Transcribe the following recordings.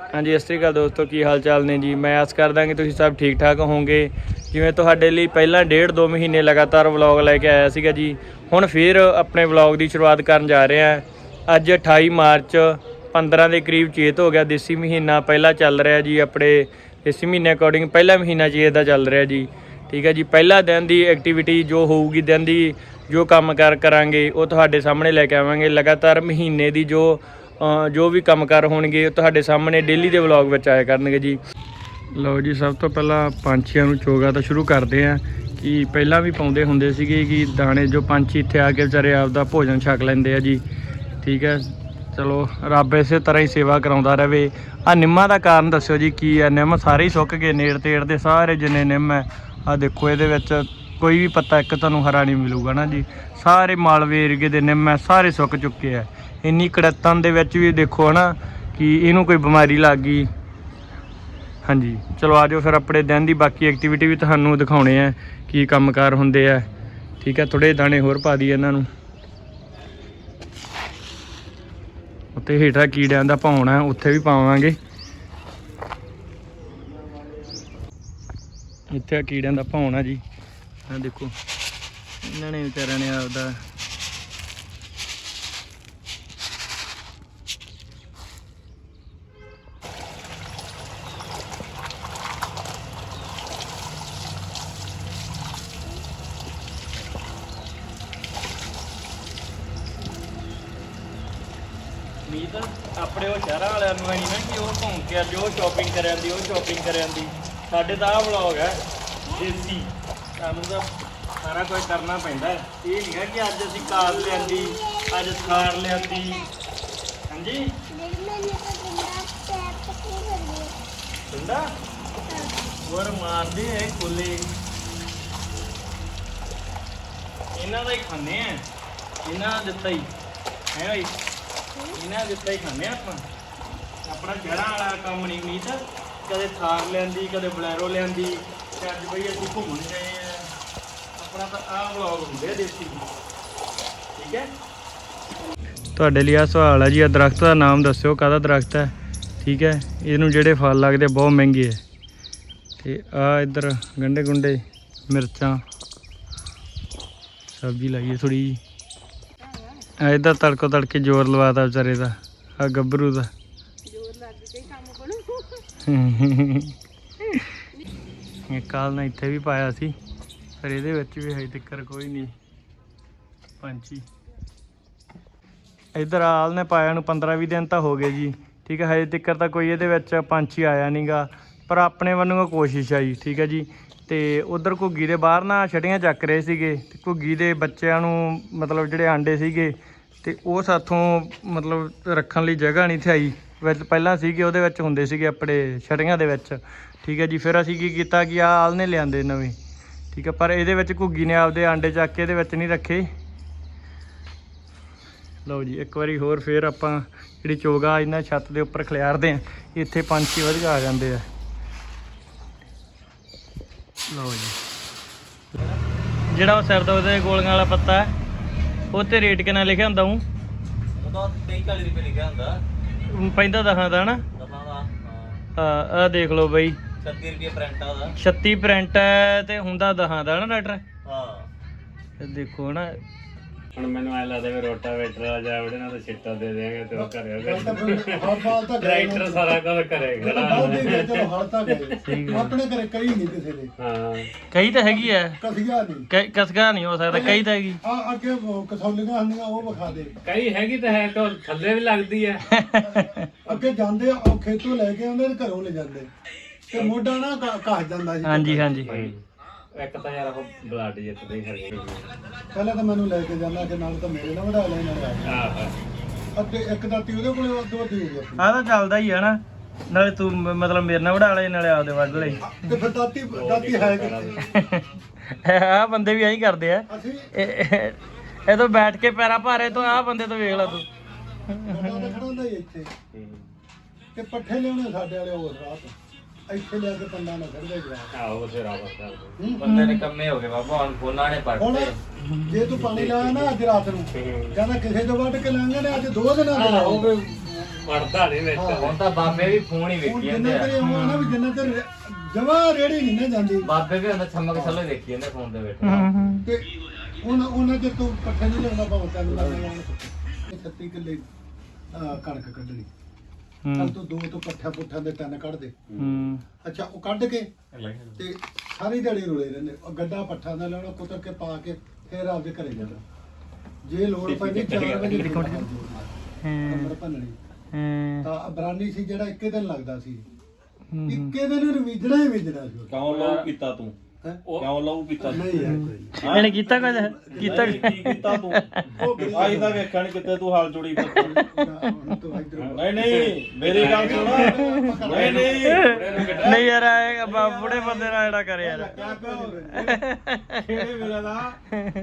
ਹਾਂਜੀ, ਸਤਿ ਸ਼੍ਰੀ ਅਕਾਲ ਦੋਸਤੋ, ਕੀ ਹਾਲ ਚਾਲ ਨੇ ਜੀ? ਮੈਂ ਆਸ ਕਰਦਾ ਕਿ ਤੁਸੀਂ ਸਭ ਠੀਕ ਠਾਕ ਹੋਵੋਗੇ। ਜਿਵੇਂ ਤੁਹਾਡੇ ਲਈ ਪਹਿਲਾਂ ਡੇਢ ਦੋ ਮਹੀਨੇ ਲਗਾਤਾਰ ਵਲੌਗ ਲੈ ਕੇ ਆਇਆ ਸੀਗਾ ਜੀ, ਹੁਣ ਫਿਰ ਆਪਣੇ ਵਲੌਗ ਦੀ ਸ਼ੁਰੂਆਤ ਕਰਨ ਜਾ ਰਹੇ ਹਾਂ। ਅੱਜ 28 ਮਾਰਚ 15 ਦੇ ਕਰੀਬ ਚੇਤ ਹੋ ਗਿਆ, ਦੇਸੀ ਮਹੀਨਾ ਪਹਿਲਾ ਚੱਲ ਰਿਹਾ ਜੀ, ਆਪਣੇ ਦੇਸੀ ਮਹੀਨੇ ਅਕੋਰਡਿੰਗ ਪਹਿਲਾ ਮਹੀਨਾ ਚੇਤ ਦਾ ਚੱਲ ਰਿਹਾ ਜੀ। ਠੀਕ ਹੈ ਜੀ, ਪਹਿਲਾ ਦਿਨ ਦੀ ਐਕਟੀਵਿਟੀ ਜੋ ਹੋਊਗੀ, ਦਿਨ ਦੀ ਜੋ ਕੰਮ ਕਰ ਕਰਾਂਗੇ, ਉਹ ਤੁਹਾਡੇ ਸਾਹਮਣੇ ਲੈ ਕੇ ਆਵਾਂਗੇ। ਲਗਾਤਾਰ ਮਹੀਨੇ ਦੀ ਜੋ ਜੋ ਵੀ ਕੰਮ ਕਾਰ ਹੋਣਗੇ ਉਹ ਤੁਹਾਡੇ ਸਾਹਮਣੇ ਡੇਲੀ ਦੇ ਵਲੌਗ ਵਿੱਚ ਆਇਆ ਕਰਨਗੇ ਜੀ। ਲਓ ਜੀ, ਸਭ ਤੋਂ ਪਹਿਲਾਂ ਪੰਛੀਆਂ ਨੂੰ ਚੋਗਾ ਤਾਂ ਸ਼ੁਰੂ ਕਰਦੇ ਆਂ ਕਿ ਪਹਿਲਾਂ ਵੀ ਪਾਉਂਦੇ ਹੁੰਦੇ ਸੀਗੇ ਕਿ ਦਾਣੇ ਜੋ ਪੰਛੀ ਇੱਥੇ ਆ ਕੇ ਵਿਚਾਰੇ ਆਪਦਾ ਭੋਜਨ ਛਕ ਲੈਂਦੇ ਆ ਜੀ। ਠੀਕ ਹੈ, ਚਲੋ, ਰੱਬ ਇਸੇ ਤਰ੍ਹਾਂ ਹੀ ਸੇਵਾ ਕਰਾਉਂਦਾ ਰਹੇ ਆ ਨਿੰਮਾਂ ਦਾ ਕਾਰਨ ਦੱਸਿਓ ਜੀ, ਕੀ ਹੈ? ਨਿੰਮ ਸਾਰੇ ਹੀ ਸੁੱਕ ਗਏ, ਨੇੜ ਤੇੜ ਦੇ ਸਾਰੇ ਜਿੰਨੇ ਨਿੰਮ ਹੈ। ਆ ਦੇਖੋ ਇਹਦੇ ਵਿੱਚ ਕੋਈ ਵੀ ਪੱਤਾ ਇੱਕ ਤੁਹਾਨੂੰ ਹਰਾ ਨਹੀਂ ਮਿਲੂਗਾ ਨਾ ਜੀ। ਸਾਰੇ ਮਾਲਵੇ ਏਰੀਏ ਦੇ ਨਿੰਮ ਹੈ ਸਾਰੇ ਸੁੱਕ ਚੁੱਕੇ ਆ। ਇੰਨੀ ਕੜਤਨ ਦੇ ਵਿੱਚ ਵੀ ਦੇਖੋ ਹਨਾ ਕਿ ਇਹਨੂੰ ਕੋਈ ਬਿਮਾਰੀ ਲੱਗ ਗਈ। ਹਾਂਜੀ, ਚਲੋ ਆਜੋ ਫਿਰ ਆਪਣੇ ਦਿਨ ਦੀ ਬਾਕੀ ਐਕਟੀਵਿਟੀ ਵੀ ਤੁਹਾਨੂੰ ਦਿਖਾਉਣੇ ਆ, ਕੀ ਕੰਮਕਾਰ ਹੁੰਦੇ ਆ। ਠੀਕ ਹੈ ਥੋੜੇ ਦਾਣੇ ਹੋਰ ਪਾ ਦਈਏ ਇਹਨਾਂ ਨੂੰ। ਉੱਤੇ ਹੇਠਾਂ ਕੀੜਿਆਂ ਦਾ ਪਾਉਣਾ ਉੱਥੇ ਵੀ ਪਾਵਾਂਗੇ। ਇੱਥੇ ਕੀੜਿਆਂ ਦਾ ਪਾਉਣਾ ਜੀ। ਆ ਦੇਖੋ, ਇਹਨਾਂ ਨੇ ਵਿਚਾਰਿਆਂ ਨੇ ਆਪਦਾ ਮੀਤ, ਆਪਣੇ ਉਹ ਸ਼ਹਿਰਾਂ ਵਾਲਿਆਂ ਨੂੰ ਨਹੀਂ ਨਾ ਕਿ ਉਹ ਘੁੰਮ ਕੇ ਅੱਜ ਉਹ ਸ਼ਾਪਿੰਗ ਕਰਿਆ ਦੀ, ਉਹ ਸ਼ਾਪਿੰਗ ਕਰਿਆ ਦੀ। ਸਾਡੇ ਤਾਂ ਆਹ ਵਲੌਗ ਹੈ, ਦੇਸੀ। ਸਾਨੂੰ ਤਾਂ ਸਾਰਾ ਕੁਝ ਕਰਨਾ ਪੈਂਦਾ ਹੈ। ਇਹ ਨਹੀਂ ਹੈ ਕਿ ਅੱਜ ਅਸੀਂ ਕਾਰ ਲਿਆਂਦੀ, ਅੱਜ ਥਾਰ ਲਿਆਂਦੀ। ਹਾਂਜੀ? ਠੰਡਾ? ਹੋਰ ਮਾਰਦੇ ਐ ਕੁੱਲੇ ਇਹਨਾਂ ਦਾ ਹੀ ਖਾਂਦੇ ਆ। ਇਹਨਾਂ ਦਾ ਦਿੱਤਾ ਹੀ। ਹੈ ਭਾਈ ਇਹਨਾਂ ਦਾ ਦਿੱਤਾ ਹੀ ਖਾਂਦੇ ਆ ਆਪਾਂ। ਆਪਣਾ ਜੜ੍ਹਾਂ ਵਾਲਾ ਕੰਮ ਨਹੀਂ ਮੀਤ। ਕਦੇ ਥਾਰ ਲਿਆਂਦੀ, ਕਦੇ ਬਲੈਰੋ ਲਿਆਂਦੀ। ਤੇ ਅੱਜ ਬਈ ਅਸੀਂ ਘੁੰਮਣ ਗਏ। ਆਪਣਾ ਤਾਂ ਆਹ ਵਲੌਗ ਹੁੰਦੇ ਆ ਦੇਸੀ। ਠੀਕ ਹੈ? ਤੁਹਾਡੇ ਲਈ ਆ ਸਵਾਲ ਹੈ ਜੀ ਇਹ ਦਰਖਤ ਦਾ ਨਾਮ ਦੱਸਿਓ ਕਾਹਦਾ ਦਰਖਤ ਹੈ? ਠੀਕ ਹੈ? ਇਹਨੂੰ ਜਿਹੜੇ ਫਲ ਲੱਗਦੇ ਬਹੁਤ ਮਹਿੰਗੇ ਹੈ ਤੇ ਆ ਇੱਧਰ ਗੰਡੇ ਗੁੰਡੇ ਮਿਰਚਾਂ ਸਬਜ਼ੀ ਲਾਈਏ ਥੋੜੀ ਆ ਇੱਧਰ ਤੜਕੋ ਤੜਕੇ ਜ਼ੋਰ ਲਵਾਤਾ ਵਿਚਾਰੇ ਦਾ ਆ ਗੱਭਰੂ ਦਾ। ਇਹ ਕੱਲ ਨਾ ਇੱਥੇ ਵੀ ਪਾਇਆ ਸੀ। ਪਰ ਇਹਦੇ ਵਿੱਚ ਵੀ ਹਜੇ ਤੱਕ ਕੋਈ ਨਹੀਂ। ਪੰਛੀ। ਇਧਰ ਆਲ ਨੇ ਪਾਇਆ ਨੂੰ 15 20 ਦਿਨ ਤਾਂ ਹੋ ਗਏ ਜੀ। ਠੀਕ ਹੈ, ਹਜੇ ਤੱਕ ਤਾਂ ਕੋਈ ਇਹਦੇ ਵਿੱਚ ਪੰਛੀ ਆਇਆ ਨਹੀਂਗਾ ਪਰ ਆਪਣੇ ਵੱਲੋਂ ਕੋਸ਼ਿਸ਼ ਆ ਜੀ ਠੀਕ ਹੈ ਜੀ। ਤੇ ਉਧਰ ਘੁੱਗੀ ਦੇ ਬਾਹਰ ਨਾ ਛੜੀਆਂ ਚੱਕ ਰਹੇ ਸੀਗੇ। ਤੇ ਘੁੱਗੀ ਦੇ ਬੱਚਿਆਂ ਨੂੰ ਮਤਲਬ ਜਿਹੜੇ ਆਂਡੇ ਸੀਗੇ, ਤੇ ਉਹ ਸਾਥੋਂ ਮਤਲਬ ਰੱਖਣ ਲਈ ਜਗ੍ਹਾ ਨਹੀਂ ਥਾਈ ਵਿੱਚ ਪਹਿਲਾਂ ਸੀਗੇ, ਉਹਦੇ ਵਿੱਚ ਹੁੰਦੇ ਸੀਗੇ ਆਪਣੇ ਛੜੀਆਂ ਦੇ ਵਿੱਚ। ਠੀਕ ਹੈ ਜੀ, ਫਿਰ ਅਸੀਂ ਕੀ ਕੀਤਾ ਕਿ ਆਹ ਆਲ ਨੇ ਲਿਆਂਦੇ ਨਵੇਂ। ਠੀਕ ਹੈ ਪਰ ਇਹਦੇ ਵਿੱਚ ਘੁੱਗੀ ਨੇ ਆਪਦੇ ਆਂਡੇ ਚੱਕ ਕੇ ਇਹਦੇ ਵਿੱਚ ਨਹੀਂ ਰੱਖੇ। ਲਓ ਜੀ ਇੱਕ ਵਾਰੀ ਹੋਰ ਫੇਰ ਆਪਾਂ ਜਿਹੜੀ ਚੋਗਾ ਇਹਨਾਂ ਛੱਤ ਦੇ ਉੱਪਰ ਖਿਲਾਰਦੇ ਆ ਇੱਥੇ ਪੰਛੀ ਵਧੀਆ ਆ ਜਾਂਦੇ ਆ। ਲਓ ਜੀ। ਜਿਹੜਾ ਉਹ ਸਿਰ ਦੇ ਗੋਲੀਆਂ ਵਾਲਾ ਪੱਤਾ ਹੈ ਉਹ ਤੇ ਰੇਟ ਕਿੰਨਾ ਲਿਖਿਆ ਹੁੰਦਾ ਹੂੰ ਉਹਦਾ 23 40 ਰੁਪਏ ਲਿਖਿਆ ਹੁੰਦਾ। ਪੈਂਦਾ ਦਹਾਂ ਦਾ ਹਨਾ? ਦਸਾਂ ਦਾ ਆ ਦੇਖ ਲਓ ਬਈ। 36 ਰੁਪਏ ਪ੍ਰਿੰਟ ਆ ਉਹਦਾ। 36 ਪ੍ਰਿੰਟ ਹੈ ਤੇ ਹੁੰਦਾ ਦਹਾਂ ਦਾ ਹਨਾ ਡਾਕਟਰ ਹਾਂ। ਇਹ ਦੇਖੋ ਨਾ। ਹੁਣ ਮੈਨੂੰ ਐ ਲੱਗਦਾ ਵੀ ਰੋਟਾ ਵੇਟਰ ਆ ਜਾ ਉਹਦੇ ਨਾਲ ਤਾਂ ਛਿੱਟਾ ਦੇ ਦੇਗੇ ਤੇ ਉਹ ਘਰੇ ਹਰ ਬਾਲ ਤਾਂ ਟਰੈਕਟਰ ਸਾਰਾ ਕੁਝ ਕਰੇਗਾ ਬਹੁਤ ਦੇ ਗਏ ਚਲੋ ਹਲ ਤਾਂ ਗਏ ਆਪਣੇ ਘਰੇ ਕਈ ਨਹੀਂ ਕਿਸੇ ਦੇ ਹਾਂ। ਕਈ ਤਾਂ ਹੈਗੀ ਐ ਕਸੀਆ ਨਹੀਂ। ਕਈ ਕਸਗਾ ਨਹੀਂ ਹੋ ਸਕਦਾ ਕਈ ਤਾਂ ਹੈਗੀ। ਆ ਅੱਗੇ ਉਹ ਕਸੌਲੀਆਂ ਹੁੰਦੀਆਂ ਉਹ ਵਿਖਾ ਦੇ। ਕਈ ਹੈਗੀ ਤਾਂ ਹੈ ਤਾਂ ਥੱਲੇ ਵੀ ਲੱਗਦੀ ਹੈ। ਅੱਗੇ ਜਾਂਦੇ ਆ, ਉਹ ਖੇਤੋਂ ਲੈ ਕੇ ਆਉਂਦੇ ਤੇ ਘਰੋਂ ਲੈ ਜਾਂਦੇ। ਤੇ ਮੋਢਾ ਨਾ ਘਸ ਜਾਂਦਾ ਸੀ ਹਾਂਜੀ ਹਾਂਜੀ। ਇੱਕ ਤਾਂ ਯਾਰ ਉਹ ਬਲੱਡ ਜਿੱਤਦੇ ਹੀ ਹਰੇ ਪਹਿਲਾਂ ਤਾਂ ਮੈਨੂੰ ਲੈ ਕੇ ਜਾਂਦਾ ਕਿ ਨਾਲ ਤਾਂ ਮੇਰੇ ਨਾਲ ਵੜਾ ਲੈ ਨਾਲ ਆਹ ਅੱਗੇ ਇੱਕ ਦਾਤੀ ਉਹਦੇ ਕੋਲੇ ਅੱਧੋ ਅੱਧੀ ਹੋ ਗਈ ਆਹ ਤਾਂ ਚੱਲਦਾ ਹੀ ਆ ਨਾ। ਨਾਲੇ ਤੂੰ ਮ- ਮਤਲਬ ਮੇਰੇ ਨਾਲ ਵੜਾ ਲੈ ਨਾਲੇ ਆਪਦੇ ਵੱਢ ਲਈ ਤੇ ਫਿਰ ਦਾਤੀ ਦਾਤੀ ਹੈ ਕਿੱਥੇ? ਆਹ ਬੰਦੇ ਵੀ ਐਂ ਕਰਦੇ ਆ। ਅਸੀਂ ਇਹ ਇਹ ਤੋਂ ਬੈਠ ਕੇ ਪੈਰਾਂ ਭਾਰੇ ਤੋਂ ਆਹ ਬੰਦੇ ਤੋਂ ਵੇਖ ਲੈ ਤੂੰ। ਮੁੰਡਾ ਤਾਂ ਖੜਾ ਹੁੰਦਾ ਹੀ ਇੱਥੇ। ਤੇ ਪੱਠੇ ਲਿਆਉਣੇ ਸਾਡੇ ਵਾਲੇ ਹੋਰ ਰਾਤ। ਇੱਥੇ ਲਿਆ ਕੇ ਪੰਡਾ ਨਾ ਖੜਦੇ ਗਿਆ ਆਹੋ ਉਸੇ ਰਾਵਤ ਕਰਦੇ ਬੰਦੇ ਨੇ ਕੰਮੇ ਹੋ ਗਏ ਬਾਬਾ ਹੁਣ ਫੋਨਾਂ ਨੇ ਹੁਣ ਜੇ ਤੂੰ ਪਾਣੀ ਲਾਇਆ ਨਾ ਅੱਜ ਰਾਤ ਨੂੰ ਕਹਿੰਦਾ ਕਿਸੇ ਤੋਂ ਵੱਢ ਕੇ ਲਾਂਗੇ ਨੇ ਅੱਜ ਦੋ ਦਿਨਾਂ ਦੇ ਲਾਏ। ਵੜਦਾ ਨਹੀਂ ਵਿੱਚ। ਹਾਂ। ਹੁਣ ਤਾਂ ਬਾਬੇ ਵੀ ਫੋਨ ਹੀ ਹੁਣ ਵੇਖੀ ਜਿੰਨਾ ਜਾਂਦੇ ਚਿਰ ਆ। ਉਹ ਆ ਨਾ ਵੀ ਜਿੰਨਾ ਚਿਰ ਜਮਾ ਰੇੜੀ ਨਹੀਂ ਨਾ ਜਾਂਦੀ। ਬਾਬੇ ਵੀ ਹੁੰਦਾ ਛਮਕ ਛੱਲੋ ਵੇਖੀ ਜਾਂਦੇ ਫੋਨ ਤੇ ਬੈਠੇ ਤੇ ਹੁਣ ਉਹਨਾਂ ਚਿਰ ਤੂੰ ਪੱਠੇ ਨਹੀਂ ਲਾਉਣਾ ਭਾਵੇਂ ਤੈਨੂੰ ਲੱਗ ਜਾਣਾ 36 ਕਿੱਲੇ ਅਹ, ਕਣਕ ਕੱਢਣੀ। ਚੱਲ ਤੂੰ ਦੋ ਤੋਂ ਪੱਠਾ ਪੁੱਠਾਂ ਦੇ ਤਿੰਨ ਕੱਢ ਦੇ। ਹੂੰ। ਅੱਛਾ ਉਹ ਕੱਢ ਕੇ ਤੇ ਸਾਰੀ ਦਿਹਾੜੀ ਰੁਲੇ ਰਹਿੰਦੇ। ਉਹ ਗੱਡਾ ਪੱਠਾ ਦਾ ਲੈਣਾ ਕੁਤਰ ਕੇ ਪਾ ਕੇ ਫਿਰ ਆਪਦੇ ਘਰੇ ਜਾਣਾ ਜੇ ਲੋੜ ਪੈਂਦੀ 4 ਵਜੇ ਕਮਰ ਭੰਨਣੀ। ਹੂੰ। ਤਾਂ ਬਰਾਨੀ ਸੀ ਜਿਹੜਾ ਇੱਕੇ ਦਿਨ ਲੱਗਦਾ ਸੀ। ਇੱਕੇ ਦਿਨ ਰਵੀਜਣਾ ਹੀ ਵੇਜਣਾ ਸੀ। ਕਿਉਂ ਲਹੂ ਪੀਤਾ ਤੂੰ? ਹੈਂ? ਕਿਉਂ ਲਹੂ ਪੀਤਾ? ਨਹੀਂ ਯਾਰ ਕੋਈ ਇਹਨੇ ਕੀਤਾ ਕੁਝ ਕੀਤਾ ਨਹੀਂ, ਕੀ ਕੀਤਾ ਤੂੰ। ਆਈ ਤਾਂ ਵੇਖਿਆ ਨੀ ਕਿਤੇ ਤੂੰ ਹਾਲ ਜੋੜੀ ਫਿਰਦਾ। ਨਾ, ਹੁਣ ਤੂੰ ਇੱਧਰ ਨਹੀਂ ਨਹੀਂ ਮੇਰੀ ਗੱਲ ਸੁਣ। ਨਹੀਂ ਨਹੀਂ ਨਹੀਂ ਯਾਰ ਇਹ ਬੁੜੇ ਬੰਦੇ ਨਾਲ ਜਿਹੜਾ ਕਰ ਯਾਰ। ਕਿਹੜੇ ਵੇਲੇ ਦਾ?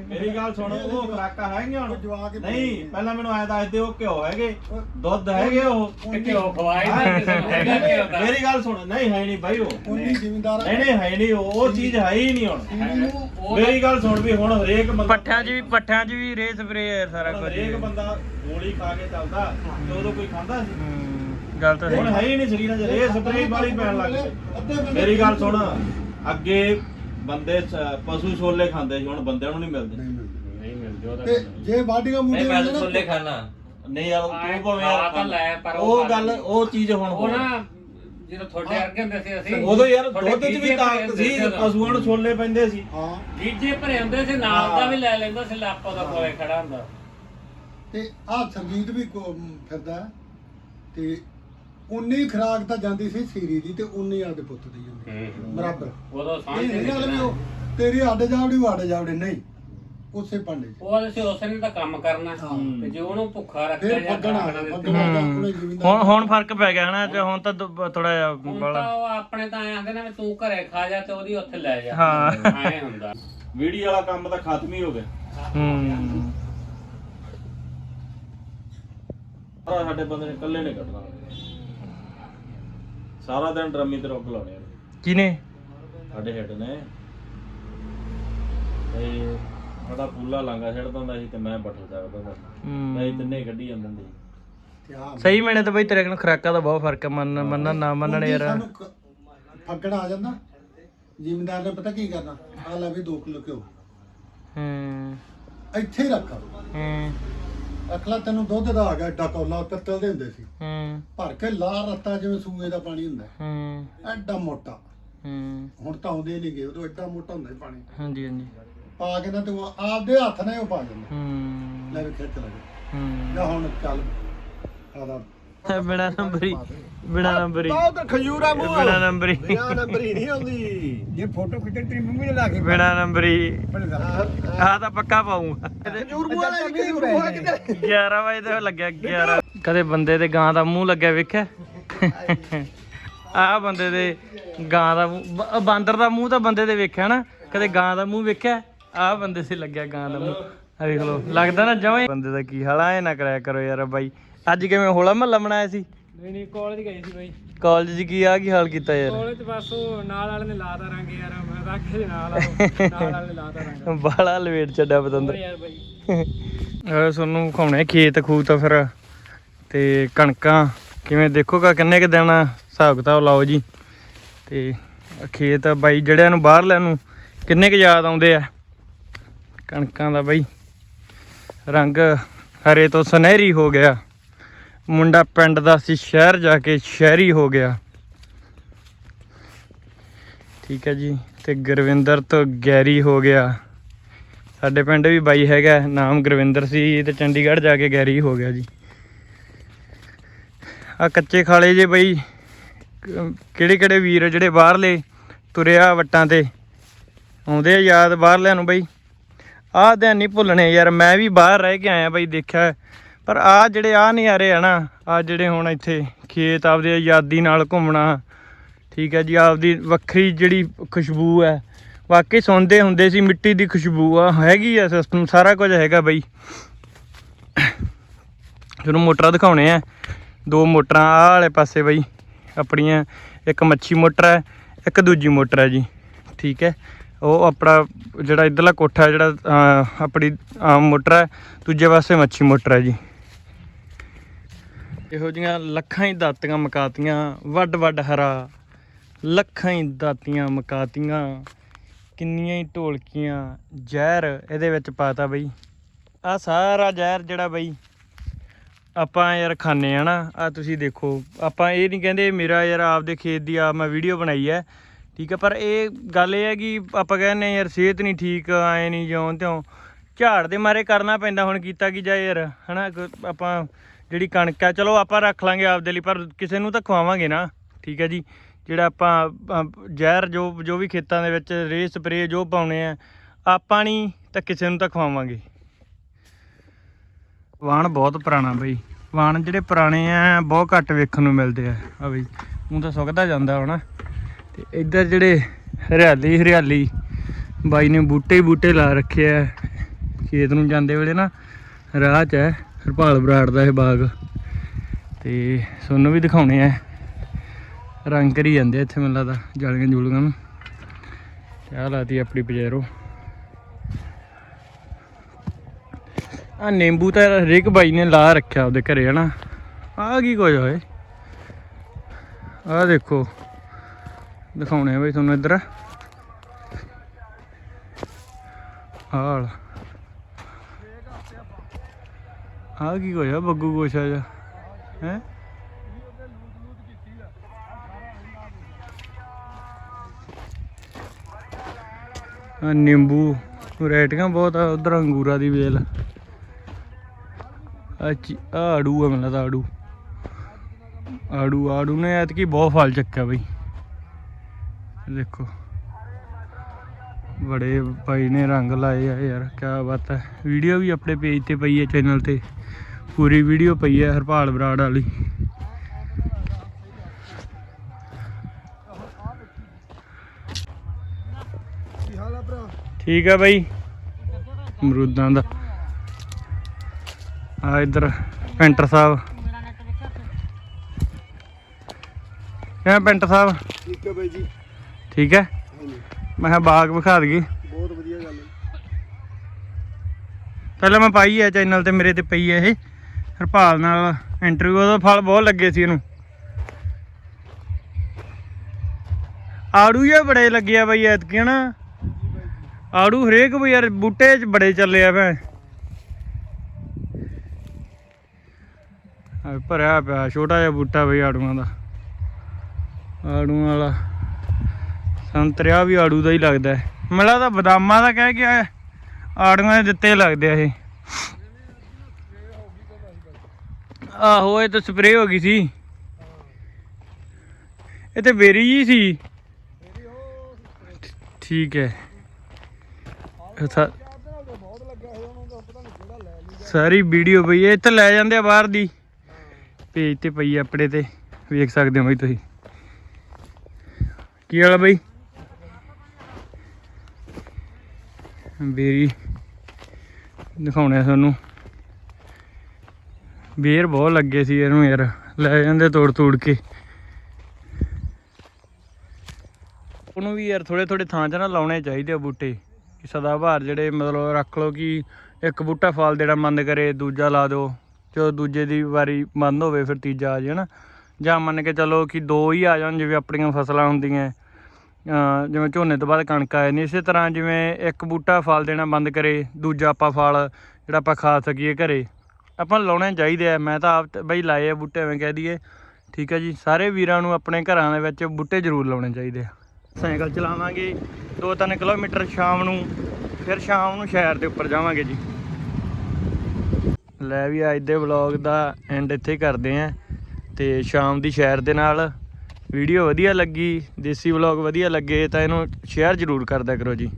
ਮੇਰੀ ਗੱਲ ਸੁਣ ਉਹ ਖਰਾਕਾ ਹੈਗੀਆਂ ਹੁਣ। ਜਵਾ ਕੇ ਨਹੀਂ ਪਹਿਲਾਂ ਮੈਨੂੰ ਐ ਦੱਸ ਦੇ ਉਹ ਘਿਓ ਹੈਗੇ ਦੁੱਧ ਹੈਗੇ ਉਹ। ਕਿਉਂ ਖਵਾਈ ਨਾ ਕਿਸੇ ਨੂੰ ਹੈਗਾ ਕੀ ਹੁੰਦਾ ਮੇਰੀ ਗੱਲ ਸੁਣ ਨਹੀਂ ਹੈ ਨਹੀਂ ਬਾਈ ਉਹ। ਉਨੀ ਜ਼ਿਮੀਂਦਾਰ ਨਹੀਂ ਨਹੀਂ ਹੈ ਨਹੀਂ ਉਹ ਉਹ ਚੀਜ਼ ਹੈ ਹੀ ਨਹੀਂ ਹੁਣ। ਮੇਰੀ ਗੱਲ ਸੁਣ ਵੀ ਹੁਣ ਹਰੇਕ ਬੰਦਾ ਪੱਠਿਆਂ 'ਚ ਵੀ ਪੱਠਿਆਂ 'ਚ ਵੀ ਰੇ ਸਪਰੇ ਯਾਰ ਸਾਰਾ ਕੁਝ। ਹਰੇਕ ਬੰਦਾ ਗੋਲੀ ਖਾ ਕੇ ਚੱਲਦਾ ਤੇ ਉਦੋਂ ਕੋਈ ਖਾਂਦਾ ਸੀ? ਹੂੰ, ਗੱਲ ਤਾਂ ਹੁਣ ਹੈ ਹੀ ਨਹੀਂ ਸਰੀਰਾਂ 'ਚ ਰੇ ਸਪਰੇ ਵਾਲੀ ਪੈਣ ਲੱਗ ਗਈ। ਮੇਰੀ ਗੱਲ ਸੁਣ ਅੱਗੇ ਬੰਦੇ ਪਸ਼ੂ ਛੋਲੇ ਖਾਂਦੇ ਸੀ ਹੁਣ ਬੰਦਿਆਂ ਨੂੰ ਨਹੀਂ ਮਿਲਦੇ। ਨਹੀਂ ਮਿਲਦੇ। ਉਹਦਾ ਤੇ ਜੇ ਨਹੀਂ ਮੂਡੀਆਂ ਮੈਂ ਛੋਲੇ ਖਾਣਾ। ਨਹੀਂ ਯਾਰ ਤੂੰ ਭਾਵੇਂ ਖਾ ਤਾਂ ਲੈ, ਪਰ ਉਹ ਉਹ ਗੱਲ ਉਹ ਚੀਜ਼ ਹੁਣ ਉਹ। ਨਾ ਜਦੋਂ ਤੁਹਾਡੇ ਵਰਗੇ ਹੁੰਦੇ ਸੀ ਅਸੀਂ ਉਦੋਂ ਯਾਰ ਤੁਹਾਡੇ ਦੁੱਧ 'ਚ ਵੀ ਗੀਜੇ ਤਾਕਤ ਭਰੇ ਸੀ ਹੁੰਦੇ ਉਦੋਂ। ਪਸ਼ੂਆਂ ਨੂੰ ਛੋਲੇ ਪੈਂਦੇ ਸੀ। ਹਾਂ। ਗੀਜੇ ਭਰੇ ਹੁੰਦੇ ਸੀ ਨਾਲ ਦਾ ਵੀ ਲੈ ਲੈਂਦਾ ਸੀ ਲਾਪਾ ਦਾ ਕੋਲੇ ਖੜਾ ਹੁੰਦਾ। ਤੇ ਆਹ ਸਰਜੀਤ ਵੀ ਕੋ- ਫਿਰਦਾ ਹੈ। ਤੇ ਉਨੀ ਖਰਾਕ ਤਾਂ ਜਾਂਦੀ ਸੀ ਸੀਰੀ ਦੀ ਤੇ ਉਨੀ ਆਪਦੇ ਪੁੱਤ ਦੀ ਜਾਂਦੀ ਬਰਾਬਰ। ਉਦੋਂ ਇਹ ਸਾਂਝੇ ਨਹੀਂ ਗੱਲ ਵੀ ਉਹ ਤੇਰੀ ਅੱਡ ਜਾਵੜੀ ਉਹ ਅੱਡ ਜਾਵੜੀ ਨਹੀਂ। ਉਸੇ ਭਾਂਡੇ 'ਚ। ਉਹ ਅਸੀਂ ਉਸੇ ਨੇ ਤਾਂ ਕੰਮ ਕਰਨਾ। ਤੇ ਜੇ ਉਹਨੂੰ ਭੁੱਖਾ ਰੱਖਿਆ ਫਿਰ ਜਾਂ ਫੱਗਣਾ ਖਾਣਾ ਦਿੱਤਾ ਫੱਗਣਾ ਦਾ ਉਹਨੇ ਜ਼ਿਮੀਂਦਾਰ ਹੁਣ ਹੁਣ ਫ਼ਰਕ ਪੈ ਗਿਆ ਹਨਾ ਤੇ ਹੁਣ ਤਾਂ ਥੋੜਾ ਜਿਹਾ ਹੁਣ ਉਹ ਆਪਣੇ ਤਾਂ ਐਂ ਆਂਦੇ ਨੇ ਵੀ ਤੂੰ ਘਰੇ ਖਾ ਜਾ ਤੇ ਉਹਦੀ ਉੱਥੇ ਲੈ ਜਾ। ਹਾਂ। ਐਂ ਹੁੰਦਾ। ਵੀੜੀ ਵਾਲਾ ਕੰਮ ਤਾਂ ਖਤਮ ਹੀ ਹੋ ਗਿਆ। ਹੂੰ। ਸਾਰਾ ਸਾਡੇ ਬੰਦੇ ਨੇ ਇਕੱਲੇ ਨੇ ਕੱਢਣਾ। ਸਾਰਾ ਦਿਨ ਡਰਮੀ ਤੇ ਰੋਕ ਲਾਉਣੇ ਆ। ਕਿਨੇ ਸਾਡੇ ਹੈਡ ਨੇ। ਤੇ ਸਾਡਾ ਪੂਲਾ ਲਾਂਗਾ ਛੱਡ ਦਿੰਦਾ ਸੀ ਤੇ ਮੈਂ ਬਟਲ ਚੱਕਦਾ ਹੁੰਦਾ ਮੈਂ ਹੂੰ। ਤਿੰਨੇ ਹੀ ਕੱਢੀ ਜਾਂਦੇ ਹੁੰਦੇ ਸੀ। ਤੇ ਆਹ ਸਹੀ ਮੈਨੇ ਤਾਂ ਬਈ ਤੇਰੇ ਕੋਲ ਖਰਾਕਾ ਦਾ ਬਹੁਤ ਫ਼ਰਕ ਹੈ ਮੰਨ ਮੰਨਣ ਨਾ ਮੰਨਣ ਯਾਰ। ਸਾਨੂੰ ਕ- ਫੱਗਣਾ ਆ ਜਾਂਦਾ। ਜ਼ਿਮੀਂਦਾਰ ਨੇ ਪਤਾ ਕੀ ਕਰਨਾ? ਆ ਲੈ ਵੀ 2 ਕਿਲੋ ਘਿਓ। ਹੂੰ। ਇੱਥੇ ਹੀ ਰੱਖ ਹੂੰ। ਰੱਖ ਲਾ ਤੈਨੂੰ ਦੁੱਧ ਦਾ ਆ ਗਿਆ ਏਡਾ ਕੌਲਾ ਪਿੱਤਲ ਦੇ ਹੁੰਦੇ ਸੀ। ਹੂੰ। ਭਰ ਕੇ ਲਾ ਰੱਤਾ ਜਿਵੇਂ ਸੂਏ ਦਾ ਪਾਣੀ ਹੁੰਦਾ। ਹੂੰ। ਐਡਾ ਮੋਟਾ। ਹੂੰ। ਹੁਣ ਤਾਂ ਆਉਂਦੇ ਨਹੀਂ ਗਏ ਉਦੋਂ ਐਡਾ ਮੋਟਾ ਹੁੰਦਾ ਸੀ ਪਾਣੀ। ਹਾਂਜੀ ਹਾਂਜੀ। ਪਾ ਕੇ ਨਾ ਤੂੰ ਆਪਦੇ ਹੱਥ ਨਾਲ ਹੀ ਉਹ ਪਾ ਦਿੰਦਾ। ਹੂੰ। ਲੈ ਵੀ ਖਿੱਚ ਲੈ ਜਾ। ਹੂੰ। ਜਾ ਹੁਣ ਚੱਲ ਆਦਾ। ਬਿਨਾ ਨੰਬਰੀ ਬਿਨਾ ਨੰਬਰੀ। ਬਹੁਤ ਖਜੂਰਾ ਮੂੰਹ ਬਿਨਾ ਨੰਬਰੀ। ਬਿਨਾ ਨੰਬਰ ਹੀ ਨਹੀਂ ਆਉਂਦੀ। ਜੇ ਫੋਟੋ ਖਿੱਚਣ ਤੇਰੀ ਮੰਮੀ ਨੇ ਲਾ ਕੇ ਬਿਨਾ ਨੰਬਰੀ। ਆ ਤਾਂ ਪੱਕਾ ਪਾਉਂਗਾ ਖਜੂਰ ਮੂੰਹ ਵਾਲਾ ਨਹੀਂ ਖਜੂਰ ਮੂੰਹ ਵਾਲਾ ਕਿਤੇ 11 ਵਜੇ ਤੇ ਲੱਗਿਆ 11 ਕਦੇ ਬੰਦੇ ਦੇ ਗਾਂ ਦਾ ਮੂੰਹ ਲੱਗਿਆ ਵੇਖਿਆ? ਆਹ ਬੰਦੇ ਦੇ ਗਾਂ ਦਾ ਮੂੰਹ ਬ- ਬਾਂਦਰ ਦਾ ਮੂੰਹ ਤਾਂ ਬੰਦੇ ਦੇ ਵੇਖਿਆ ਨਾ। ਕਦੇ ਗਾਂ ਦਾ ਮੂੰਹ ਵੇਖਿਆ? ਆਹ ਬੰਦੇ ਤੇ ਲੱਗਿਆ ਗਾਂ ਦਾ ਮੂੰਹ ਆ ਵੇਖ ਲੋ ਲੱਗਦਾ ਨਾ ਜਮਾਂ ਬੰਦੇ ਦਾ ਕੀ ਹਾਲ ਆ ਇਹ ਨਾ ਕਰਿਆ ਕਰੋ ਯਾਰ ਬਾਈ। ਅੱਜ ਕਿਵੇਂ ਹੋਲਾ ਮਹੱਲਾ ਬਣਾਇਆ ਸੀ? ਨਹੀਂ ਨਹੀਂ ਕਾਲਜ ਗਏ ਸੀ ਬਾਈ। ਕਾਲਜ 'ਚ ਕੀ ਆ ਕੀ ਹਾਲ ਕੀਤਾ ਯਾਰ? ਕਾਲਜ ਬਸ ਉਹ ਨਾਲ ਵਾਲੇ ਨੇ ਲਾਤਾ ਰੰਗ ਯਾਰ ਮੈਂ ਤਾਂ ਆਖੇ ਦੇ ਨਾਲ ਨਾਲ ਵਾਲੇ ਨੇ ਲਾਤਾ ਰੰਗ। ਬਾਲਾ ਲਵੇਟ ਛੱਡਿਆ ਹੋਰ ਬਤੰਦਰ ਯਾਰ ਬਾਈ। ਤੁਹਾਨੂੰ ਖਾਉਣੇ ਖੇਤ ਖੂਤ ਫਿਰ ਤੇ ਕਣਕਾਂ ਕਿਵੇਂ ਦੇਖੋਗਾ ਕਿੰਨੇ ਕੁ ਦਿਨ ਹਿਸਾਬ ਕਿਤਾਬ ਲਾਓ ਜੀ? ਤੇ ਖੇਤ ਬਾਈ ਜਿਹੜਿਆਂ ਨੂੰ ਬਾਹਰਲਿਆਂ ਨੂੰ ਕਿੰਨੇ ਕੁ ਯਾਦ ਆਉਂਦੇ ਆ? ਕਣਕਾਂ ਦਾ ਬਈ। ਰੰਗ ਹਰੇ ਤੋਂ ਸੁਨਹਿਰੀ ਹੋ ਗਿਆ। ਮੁੰਡਾ ਪਿੰਡ ਦਾ ਸੀ, ਸ਼ਹਿਰ ਜਾ ਕੇ ਸ਼ਹਿਰੀ ਹੋ ਗਿਆ। ਠੀਕ ਹੈ ਜੀ, ਤੇ ਗੁਰਵਿੰਦਰ ਤੋਂ ਗੈਰੀ ਹੋ ਗਿਆ। ਸਾਡੇ ਪਿੰਡ ਵੀ ਬਾਈ ਹੈਗਾ, ਨਾਮ ਗੁਰਵਿੰਦਰ ਸੀ, ਤੇ ਚੰਡੀਗੜ੍ਹ ਜਾ ਕੇ ਗੈਰੀ ਹੋ ਗਿਆ ਜੀ। ਆ ਕੱਚੇ ਖਾਲੇ ਜੇ ਬਈ, ਕਿਹੜੇ ਕਿਹੜੇ ਵੀਰ ਜਿਹੜੇ ਬਾਹਰਲੇ ਤੁਰਿਆ ਵਟਾਂ ਤੇ। ਆਉਂਦੇ ਆ ਯਾਦ ਬਾਹਰਲਿਆਂ ਨੂੰ ਬਈ। ਆਹ ਦਿਨ ਨਹੀਂ ਭੁੱਲਣੇ ਯਾਰ, ਮੈਂ ਵੀ ਬਾਹਰ ਰਹਿ ਕੇ ਆਇਆ ਬਾਈ ਦੇਖਿਆ। ਪਰ ਆ ਜਿਹੜੇ ਆ ਨਜ਼ਾਰੇ ਆ ਨਾ ਆ ਜਿਹੜੇ ਹੁਣ ਇੱਥੇ ਖੇਤ ਆਪਦੇ ਆਜ਼ਾਦੀ ਨਾਲ ਘੁੰਮਣਾ, ਠੀਕ ਹੈ ਜੀ, ਆਪਦੀ ਵੱਖਰੀ ਜਿਹੜੀ ਖੁਸ਼ਬੂ ਹੈ, ਵਾਕਈ ਸੁਣਦੇ ਹੁੰਦੇ ਸੀ, ਮਿੱਟੀ ਦੀ ਖੁਸ਼ਬੂ ਆ ਹੈਗੀ ਆ ਸਿਸਟਮ ਸਾਰਾ ਕੁਝ ਹੈਗਾ ਬਾਈ। ਤੁਹਾਨੂੰ ਮੋਟਰਾਂ ਦਿਖਾਉਣੇ ਆ, ਦੋ ਮੋਟਰਾਂ ਆਹ ਵਾਲੇ ਪਾਸੇ ਬਾਈ, ਆਪਣੀਆਂ, ਇੱਕ ਮੱਛੀ ਮੋਟਰ ਹੈ, ਇੱਕ ਦੂਜੀ ਮੋਟਰ ਹੈ ਜੀ, ਠੀਕ ਹੈ। ਉਹ ਆਪਣਾ ਜਿਹੜਾ ਇਧਰਲਾ ਕੋਠਾ ਹੈ, ਜਿਹੜਾ ਆਪਣੀ ਆਮ ਮੋਟਰ ਹੈ ਦੂਜੇ ਪਾਸੇ ਮੱਛੀ ਮੋਟਰ ਹੈ ਜੀ। ਇਹੋ ਜੀਆਂ ਲੱਖਾਂ ਹੀ ਦਾਤੀਆਂ ਮਕਾਤੀਆਂ ਵੱਡ ਵੱਡ ਹਰਾ ਲੱਖਾਂ ਹੀ ਦਾਤੀਆਂ ਮਕਾਤੀਆਂ ਕਿੰਨੀਆਂ ਹੀ ਢੋਲਕੀਆਂ ਜ਼ਹਿਰ ਇਹਦੇ ਵਿੱਚ ਪਾਤਾ ਬਈ। ਆ ਸਾਰਾ ਜ਼ਹਿਰ ਜਿਹੜਾ ਬਈ ਆਪਾਂ ਯਾਰ ਖਾਣੇ ਆ ਨਾ ਆ ਤੁਸੀਂ ਦੇਖੋ ਆਪਾਂ ਇਹ ਨਹੀਂ ਕਹਿੰਦੇ ਮੇਰਾ ਯਾਰ ਆਪਦੇ ਖੇਤ ਦੀ ਆ ਮੈਂ ਵੀਡੀਓ ਬਣਾਈ ਹੈ ਠੀਕ ਹੈ ਪਰ ਇਹ ਗੱਲ ਇਹ ਹੈ ਕਿ ਆਪਾਂ ਕਹਿੰਦੇ ਯਾਰ ਸਿਹਤ ਨਹੀਂ ਠੀਕ, ਆਏ ਨਹੀਂ ਜਿਉਂ ਤਿਉਂ। ਝਾੜ ਦੇ ਮਾਰੇ ਕਰਨਾ ਪੈਂਦਾ ਹੁਣ ਕੀਤਾ ਕੀ ਜਾ ਯਾਰ, ਹਨਾ? ਕ- ਆਪਾਂ ਜਿਹੜੀ ਕਣਕ ਆ, ਚਲੋ ਆਪਾਂ ਰੱਖ ਲਾਂਗੇ ਆਪਦੇ ਲਈ, ਪਰ ਕਿਸੇ ਨੂੰ ਤਾਂ ਖਵਾਵਾਂਗੇ ਨਾ, ਠੀਕ ਹੈ ਜੀ? ਜਿਹੜਾ ਆਪਾਂ ਜ਼ਹਿਰ ਜੋ ਜੋ ਵੀ ਖੇਤਾਂ ਦੇ ਵਿੱਚ ਰੇ ਸਪਰੇ ਜੋ ਪਾਉਣੇ ਆ, ਆਪਾਂ ਨਹੀਂ ਤਾਂ ਕਿਸੇ ਨੂੰ ਤਾਂ ਖਵਾਵਾਂਗੇ। ਵਾਣ ਬਹੁਤ ਪੁਰਾਣਾ ਬਈ। ਵਾਣ ਜਿਹੜੇ ਪੁਰਾਣੇ ਆ, ਬਹੁਤ ਘੱਟ ਵੇਖਣ ਨੂੰ ਮਿਲਦੇ ਆ। ਆ ਬਈ ਉਹ ਤਾਂ ਸੁੱਕਦਾ ਜਾਂਦਾ ਹੋਣਾ। ਤੇ ਇੱਧਰ ਜਿਹੜੇ ਹਰਿਆਲੀ ਹਰਿਆਲੀ, ਬਾਈ ਨੇ ਬੂਟੇ ਹੀ ਬੂਟੇ ਲਾ ਰੱਖੇ ਆ। ਖੇਤ ਨੂੰ ਜਾਂਦੇ ਵੇਲੇ ਨਾ ਰਾਹ 'ਚ ਹੈ, ਹਰਪਾਲ ਬਰਾੜ ਦਾ ਇਹ ਬਾਗ। ਤੇ ਤੁਹਾਨੂੰ ਵੀ ਦਿਖਾਉਣੇ ਆ। ਰੰਗ ਕਰੀ ਜਾਂਦੇ ਇੱਥੇ ਮੈਨੂੰ ਲੱਗਦਾ, ਜਾਲੀਆਂ ਜੁਲੀਆਂ ਨੂੰ। ਤੇ ਆਹ ਲਾਤੀ ਆਪਣੀ ਪਜੇਰੋ ਆ ਨਿੰਬੂ ਤਾਂ ਹਰੇਕ ਬਾਈ ਨੇ ਲਾ ਰੱਖਿਆ ਉਹਦੇ ਘਰੇ, ਹਨਾ? ਆ ਕੀ ਕੁਝ ਹੋਏ ਆ ਦੇਖੋ। ਦਿਖਾਉਣੇ ਆ ਬਈ ਤੁਹਾਨੂੰ ਇੱਧਰ। ਹਾਲ ਆ ਕੀ ਹੋਇਆ ਬੱਗੂ ਗੋਸ਼ਾ ਜਾ? ਹੈ? ਆ ਨਿੰਬੂ ਰੈਟੀਆਂ ਬਹੁਤ ਆ, ਉਧਰ ਅੰਗੂਰਾ ਦੀ ਵੇਲ। ਆ ਆੜੂ ਆ, ਮੈਨੂੰ ਲੱਗਦਾ ਆੜੂ। ਆੜੂ ਆੜੂ ਨੇ ਐਤਕੀ ਬਹੁਤ ਫਲ ਚੱਕਿਆ ਬਈ। ਦੇਖੋ। ਬੜੇ ਭਾਈ ਨੇ ਰੰਗ ਲਾਏ ਆ ਯਾਰ ਕੀ ਬਾਤ ਹੈ ਵੀਡੀਓ ਵੀ ਆਪਣੇ ਪੇਜ ਤੇ ਪਈ ਹੈ ਚੈਨਲ ਤੇ। ਪੂਰੀ ਵੀਡੀਓ ਪਈ ਹੈ ਹਰਪਾਲ ਬਰਾੜ ਵਾਲੀ। ਠੀਕ ਆ ਬਾਈ। ਅਮਰੂਦਾਂ ਦਾ। ਆ ਇੱਧਰ ਪੈਂਟਰ ਸਾਹਿਬ। ਕਿਵੇਂ ਪੈਂਟਰ ਸਾਹਿਬ? ਠੀਕ ਹੈ ਬਾਈ ਜੀ। ਠੀਕ ਹੈ? ਮੈਂ ਕਿਹਾ ਬਾਗ ਵਿਖਾ ਦਈਏ। ਬਹੁਤ ਵਧੀਆ ਗੱਲ ਪਹਿਲਾਂ ਮੈਂ ਪਾਈ ਹੈ ਚੈਨਲ ਤੇ ਮੇਰੇ ਤੇ ਪਈ ਹੈ ਇਹ। ਹਰਪਾਲ ਨਾਲ ਇੰਟਰਵਿਊ ਉਹਦਾ ਫਲ ਬਹੁਤ ਲੱਗੇ ਸੀ ਇਹਨੂੰ। ਆੜੂ ਇਹ ਬੜੇ ਲੱਗੇ ਆ ਬਈ ਐਤਕੀ ਨਾ ਆੜੂ ਹਰੇਕ ਵੀ ਯਾਰ ਬੂਟੇ 'ਚ ਬੜੇ ਚੱਲੇ ਆ ਭੈ ਆ ਭਰਿਆ ਪਿਆ ਛੋਟਾ ਜਿਹਾ ਬੂਟਾ ਬਈ ਆੜੂਆਂ ਦਾ। ਆੜੂਆਂ ਵਾਲਾ। ਸੰਤਰਿਆ ਵੀ ਆੜੂ ਦਾ ਹੀ ਲੱਗਦਾ ਹੈ। ਤਾਂ ਬਦਾਮਾਂ ਦਾ ਕਹਿ ਗਿਆ ਆੜੂਆਂ ਦੇ ਦਿੱਤੇ ਲੱਗਦੇ ਆ ਇਹ। ਆਹੋ, ਇਹ ਤਾਂ ਸਪਰੇਅ ਹੋ ਗਈ ਸੀ। ਇਹ ਤੇ ਬੇਰੀ ਜੀ ਸੀ। ਠੀਕ ਹੈ। ਸਾਰੀ ਵੀਡੀਓ ਪਈ ਹੈ। ਇੱਥੇ ਲੈ ਜਾਂਦੇ ਆ ਬਾਹਰ ਦੀ। ਪੇਜ ਤੇ ਪਈ ਆਪਣੇ ਤੇ। ਵੇਖ ਸਕਦੇ ਹੋ ਬਈ ਤੁਸੀਂ। ਕੀ ਹਾਲ ਆ ਬਈ? ਬੇਰੀ ਦਿਖਾਉਣੇ ਆ ਤੁਹਾਨੂੰ। ਬੇਰ ਬਹੁਤ ਲੱਗੇ ਸੀ ਇਹਨੂੰ ਯਾਰ, ਲੈ ਜਾਂਦੇ ਤੋੜ ਤੋੜ ਕੇ। ਉਹਨੂੰ ਵੀ ਯਾਰ ਥੋੜੇ ਥੋੜੇ ਥਾਂ 'ਚ ਨਾ ਲਾਉਣੇ ਚਾਹੀਦੇ ਆ ਬੂਟੇ। ਕਿ ਸਦਾਬਹਾਰ ਜਿਹੜੇ ਮਤਲਬ ਰੱਖ ਲਓ ਕਿ ਇੱਕ ਬੂਟਾ ਫਲ ਦੇਣਾ ਬੰਦ ਕਰੇ, ਦੂਜਾ ਲਾ ਦਿਓ। ਜਦੋਂ ਦੂਜੇ ਦੀ ਵਾਰੀ ਬੰਦ ਹੋਵੇ ਫਿਰ ਤੀਜਾ ਆ ਜਾਏ ਨਾ। ਜਾਂ ਮੰਨ ਕੇ ਚੱਲੋ ਕਿ ਦੋ ਹੀ ਆ ਜਾਣ ਜਿਵੇਂ ਆਪਣੀਆਂ ਫਸਲਾਂ ਹੁੰਦੀਆਂ। ਜਿਵੇਂ ਝੋਨੇ ਤੋਂ ਬਾਅਦ ਕਣਕ ਆ ਜਾਂਦੀ ਇਸੇ ਤਰ੍ਹਾਂ ਜਿਵੇਂ ਇੱਕ ਬੂਟਾ ਫਲ ਦੇਣਾ ਬੰਦ ਕਰੇ, ਦੂਜਾ ਆਪਾਂ ਫਲ ਜਿਹੜਾ ਆਪਾਂ ਖਾ ਸਕੀਏ ਘਰੇ। ਆਪਾਂ ਲਾਉਣੇ ਚਾਹੀਦੇ ਆ, ਮੈਂ ਤਾਂ ਆਪ ਤੇ ਬਈ ਲਾਏ ਆ ਬੂਟੇ, ਐਵੇਂ ਕਹਿ ਦਈਏ। ਠੀਕ ਹੈ ਜੀ, ਸਾਰੇ ਵੀਰਾਂ ਨੂੰ ਆਪਣੇ ਘਰਾਂ ਦੇ ਵਿੱਚ ਬੂਟੇ ਜ਼ਰੂਰ ਲਾਉਣੇ ਚਾਹੀਦੇ ਆ। ਸਾਈਕਲ ਚਲਾਵਾਂਗੇ 2-3 ਕਿਲੋਮੀਟਰ ਸ਼ਾਮ ਨੂੰ, ਫਿਰ ਸ਼ਾਮ ਨੂੰ ਸ਼ਹਿਰ ਦੇ ਉੱਪਰ ਜਾਵਾਂਗੇ ਜੀ। ਲੈ ਵੀ ਅੱਜ ਦੇ ਵਲੌਗ ਦਾ ਐਂਡ ਇੱਥੇ ਕਰਦੇ ਆਂ, ਤੇ ਸ਼ਾਮ ਦੀ ਸ਼ਹਿਰ ਦੇ ਨਾਲ ਵੀਡੀਓ ਵਧੀਆ ਲੱਗੀ ਦੇਸੀ ਵਲੌਗ ਵਧੀਆ ਲੱਗੇ ਤਾਂ ਇਹਨੂੰ ਸ਼ੇਅਰ ਜ਼ਰੂਰ ਕਰਦਿਆ ਕਰੋ ਜੀ।